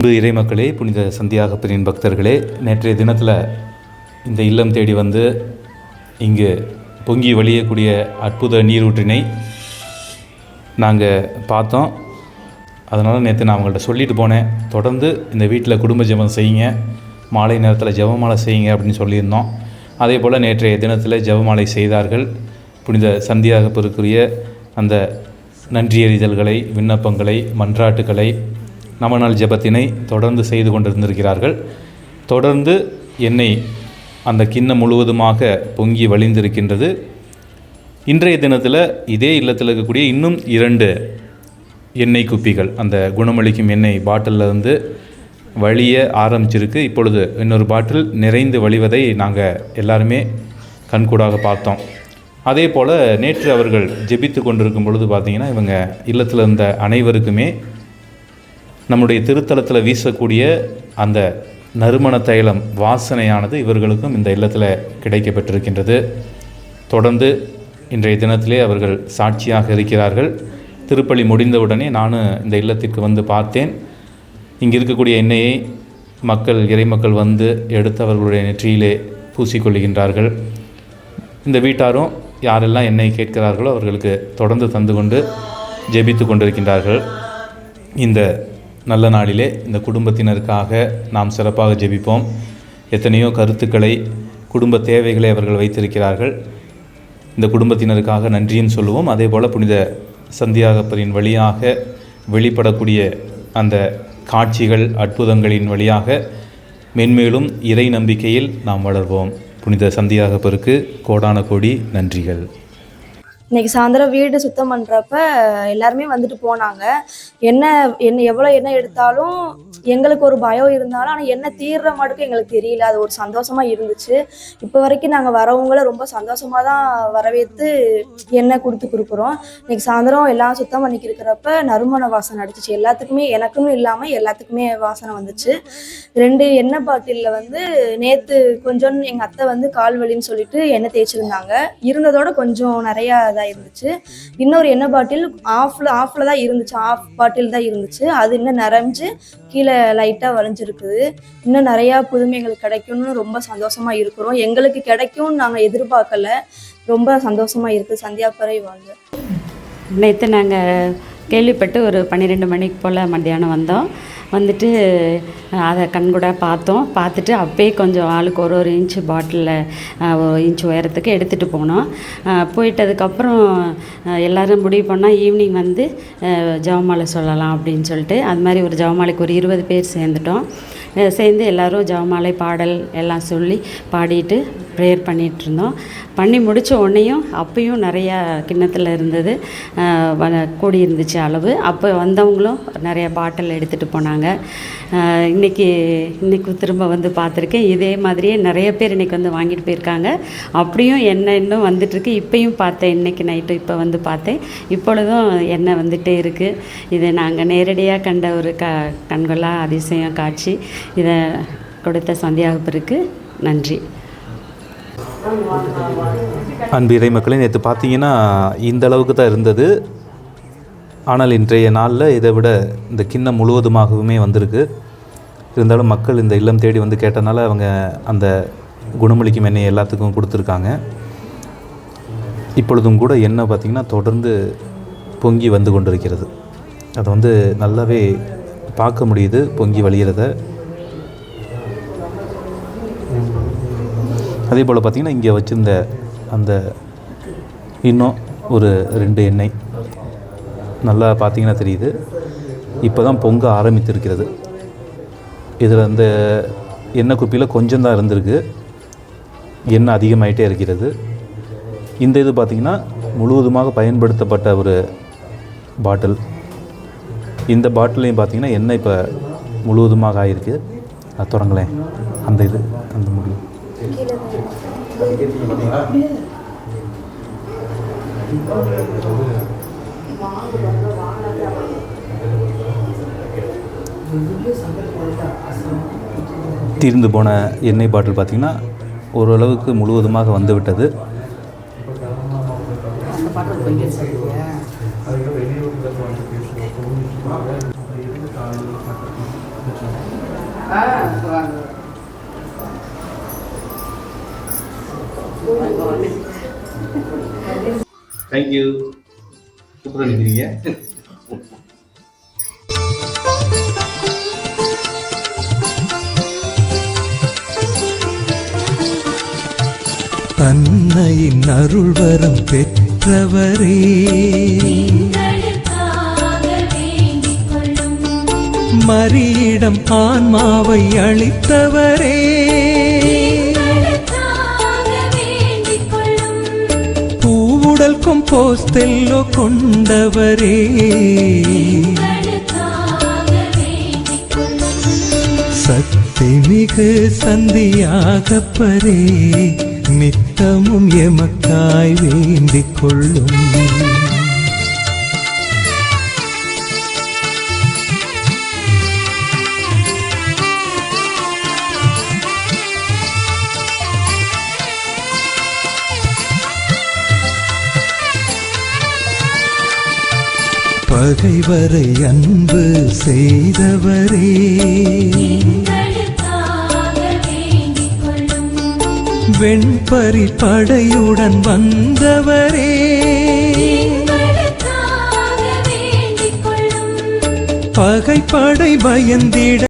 அன்பு இறைமக்களே புனித சந்தியாக பிரியின் பக்தர்களே நேற்றைய தினத்தில் இந்த இல்லம் தேடி வந்து இங்கு பொங்கி வழியக்கூடிய அற்புத நீரூற்றினை நாங்கள் பார்த்தோம். அதனால் நேற்று நான் அவங்கள்ட்ட சொல்லிட்டு போனேன். தொடர்ந்து இந்த வீட்டில் குடும்ப ஜெபம் செய்யுங்க. மாலை நேரத்தில் ஜெபமாலை செய்யுங்க அப்படின்னு சொல்லியிருந்தோம். அதே போல் நேற்றைய தினத்தில் ஜெபமாலை செய்தார்கள் புனித சந்தியாக பெருக்குரிய அந்த நன்றியறிதல்களை விண்ணப்பங்களை மன்றாட்டுக்களை நமநாள் ஜெபத்தினை தொடர்ந்து செய்து கொண்டிருந்திருக்கிறார்கள். தொடர்ந்து எண்ணெய் அந்த கிண்ணம் முழுவதுமாக பொங்கி வழிந்திருக்கின்றது. இன்றைய தினத்தில் இதே இல்லத்தில் இருக்கக்கூடிய இன்னும் இரண்டு எண்ணெய் குப்பிகள் அந்த குணமளிக்கும் எண்ணெய் பாட்டிலில் இருந்து வழிய ஆரம்பிச்சிருக்கு. இப்பொழுது இன்னொரு பாட்டில் நிறைந்து வழிவதை நாங்கள் எல்லாருமே கண்கூடாக பார்த்தோம். அதே போல் நேற்று அவர்கள் ஜெபித்து கொண்டிருக்கும் பொழுது பார்த்திங்கன்னா இவங்க இல்லத்தில் இருந்த அனைவருக்குமே நம்முடைய திருத்தலத்தில் வீசக்கூடிய அந்த நறுமண தைலம் வாசனையானது இவர்களுக்கும் இந்த இல்லத்தில் கிடைக்கப்பெற்றிருக்கின்றது தொடர்ந்து இன்றைய தினத்திலே அவர்கள் சாட்சியாக இருக்கிறார்கள். திருப்பலி முடிந்தவுடனே நானும் இந்த இல்லத்திற்கு வந்து பார்த்தேன். இங்கே இருக்கக்கூடிய எண்ணெயை மக்கள் இறைமக்கள் வந்து எடுத்து அவர்களுடைய நெற்றியிலே பூசிக்கொள்கின்றார்கள். இந்த வீட்டாரும் யாரெல்லாம் எண்ணெய் கேட்கிறார்களோ அவர்களுக்கு தொடர்ந்து தந்து கொண்டு ஜெபித்து கொண்டிருக்கின்றார்கள். இந்த நல்ல நாளிலே இந்த குடும்பத்தினருக்காக நாம் சிறப்பாக ஜெபிப்போம். எத்தனையோ கருத்துக்களை குடும்ப தேவைகளை அவர்கள் வைத்திருக்கிறார்கள். இந்த குடும்பத்தினருக்காக நன்றியும் சொல்லுவோம். அதே போல் புனித சந்தியாகப்பரின் வழியாக வெளிப்படக்கூடிய அந்த காட்சிகள் அற்புதங்களின் வழியாக மென்மேலும் இறை நம்பிக்கையில் நாம் வளர்வோம். புனித சந்தியாகப்பருக்கு கோடான கோடி நன்றிகள். இன்னைக்கு சாயந்தரம் வீடு சுத்தம் பண்ணுறப்ப எல்லாருமே வந்துட்டு போனாங்க. என்ன என்ன எவ்வளோ எண்ணெய் எடுத்தாலும் எங்களுக்கு ஒரு பயம் இருந்தாலும் ஆனால் என்ன தீர்ற மாட்டுக்கு எங்களுக்கு தெரியல. அது ஒரு சந்தோஷமா இருந்துச்சு. இப்போ வரைக்கும் நாங்கள் வரவங்கள ரொம்ப சந்தோஷமா தான் வரவேற்று எண்ணெய் கொடுத்து கொடுக்குறோம். இன்னைக்கு சாயந்தரம் எல்லாம் சுத்தம் பண்ணிக்கு இருக்கிறப்ப நறுமண வாசனை அடிச்சிச்சு. எல்லாத்துக்குமே எனக்குன்னு இல்லாமல் எல்லாத்துக்குமே வாசனை வந்துச்சு. ரெண்டு எண்ணெய் பாட்டிலில் வந்து நேற்று கொஞ்சம் எங்கள் அத்தை வந்து கால் வலின்னு சொல்லிட்டு எண்ணெய் தேய்ச்சிருந்தாங்க. இருந்ததோட கொஞ்சம் நிறையா தான் இருந்துச்சு இன்னொரு எண்ணெய் பாட்டில்? ஆஃப்ல ஆஃப்ல தான் இருந்துச்சு. ஆஃப் பாட்டில் தான் இருந்துச்சு. அது இன்னும் நிறைஞ்சு கீழே லைட்டாக வளைஞ்சிருக்குது இன்னும் நிறையா புதுமைகள் கிடைக்கும்னு ரொம்ப சந்தோஷமா இருக்கிறோம். எங்களுக்கு கிடைக்கும்னு நாங்கள் எதிர்பார்க்கல. ரொம்ப சந்தோஷமா இருக்குது சந்தியாப்பறை வாழ்ந்து நேற்று நாங்கள் கேள்விப்பட்டு ஒரு பன்னிரெண்டு மணிக்கு போல் மத்தியானம் வந்தோம். வந்துட்டு அதை கண்கூட பார்த்தோம். பார்த்துட்டு அப்பயே கொஞ்சம் ஆளுக்கு ஒரு ஒரு இன்ச்சு பாட்டிலில் இன்ச் உயரத்துக்கு எடுத்துகிட்டு போனோம். போயிட்டதுக்கப்புறம் எல்லோரும் முடிவு பண்ணால் ஈவினிங் வந்து ஜவமாலை சொல்லலாம் அப்படின்னு சொல்லிட்டு அது மாதிரி ஒரு ஜவமாலைக்கு ஒரு இருபது பேர் சேர்ந்துட்டோம். சேர்ந்து எல்லாரும் ஜெபமாலை பாடல் எல்லாம் சொல்லி பாடிட்டு ப்ரேயர் பண்ணிகிட்ருந்தோம் பண்ணி முடித்த உடனேயும் அப்பயும் நிறையா கிண்ணத்தில் இருந்தது. வ- கூடி இருந்துச்சு அளவு. அப்போ வந்தவங்களும் நிறைய பாட்டில் எடுத்துகிட்டு போனாங்க. இன்றைக்கி இன்னைக்கு இன்னைக்கு திரும்ப வந்து பார்த்துருக்கேன். இதே மாதிரியே நிறைய பேர் இன்னைக்கு வந்து வாங்கிட்டு போயிருக்காங்க. அப்படியும் எண்ணெய் இன்னும் வந்துட்டுருக்கு. இப்பயும் பார்த்தேன். இன்னைக்கு நைட்டு இப்போ வந்து பார்த்தேன். இப்பொழுதும் எண்ணெய் வந்துகிட்டே இருக்குது இதை நாங்கள் நேரடியாக கண்ட ஒரு க கண்கொள்ளா அதிசயம் காட்சி இதை கொடுத்த சந்தியாகப்பருக்கு நன்றி. அன்பு இறை மக்களே நேற்று பார்த்தீங்கன்னா இந்த அளவுக்கு தான் இருந்தது. ஆனால் இன்றைய நாளில் இதை விட இந்த கிண்ணம் முழுவதுமாகவுமே வந்திருக்கு. இருந்தாலும் மக்கள் இந்த இல்லம் தேடி வந்து கேட்டனால அவங்க அந்த குணமளிக்கும் எண்ணெய் எல்லாத்துக்கும் கொடுத்துருக்காங்க. இப்பொழுதும் கூட எண்ணெய் பார்த்திங்கன்னா தொடர்ந்து பொங்கி வந்து கொண்டிருக்கிறது. அதை வந்து நல்லாவே பார்க்க முடியுது பொங்கி வழிகிறத அதே போல் பார்த்திங்கன்னா இங்கே வச்சுருந்த அந்த இன்னும் ஒரு ரெண்டு எண்ணெய். நல்லா பார்த்தீங்கன்னா தெரியுது. இப்போ தான் பொங்க ஆரம்பித்திருக்கிறது. இதில் அந்த எண்ணெய் குப்பியில் கொஞ்சம் தான் இருந்திருக்கு. எண்ணெய் அதிகமாகிட்டே இருக்கிறது. இந்த இது பார்த்திங்கன்னா முழுவதுமாக பயன்படுத்தப்பட்ட ஒரு பாட்டில். இந்த பாட்டிலையும் பார்த்தீங்கன்னா எண்ணெய் இப்போ முழுவதுமாக ஆகிருக்கு அது தொடங்கலேன் அந்த இது அந்த முடியும் தீர்ந்து போன எண்ணெய் பாட்டில் பார்த்திங்கன்னா ஓரளவுக்கு முழுவதுமாக வந்துவிட்டது. தேங்க்யூ சூப்பராக நிற்கிறீங்க தன்னையின் அருள்வரம் பெற்றவரே. மரியிடம் ஆன்மாவை அளித்தவரே. முதல் கொம்போஸ்தெல்லோ கொண்டவரே. சக்தி மிகு சந்தியாகப்பரே. நித்தமும் எமக்காய் வேண்டிக் கொள்ளும். பகைவரை அன்பு செய்தவரே. வெண்பறி படையுடன் வந்தவரே. பகைப்படை பயந்திட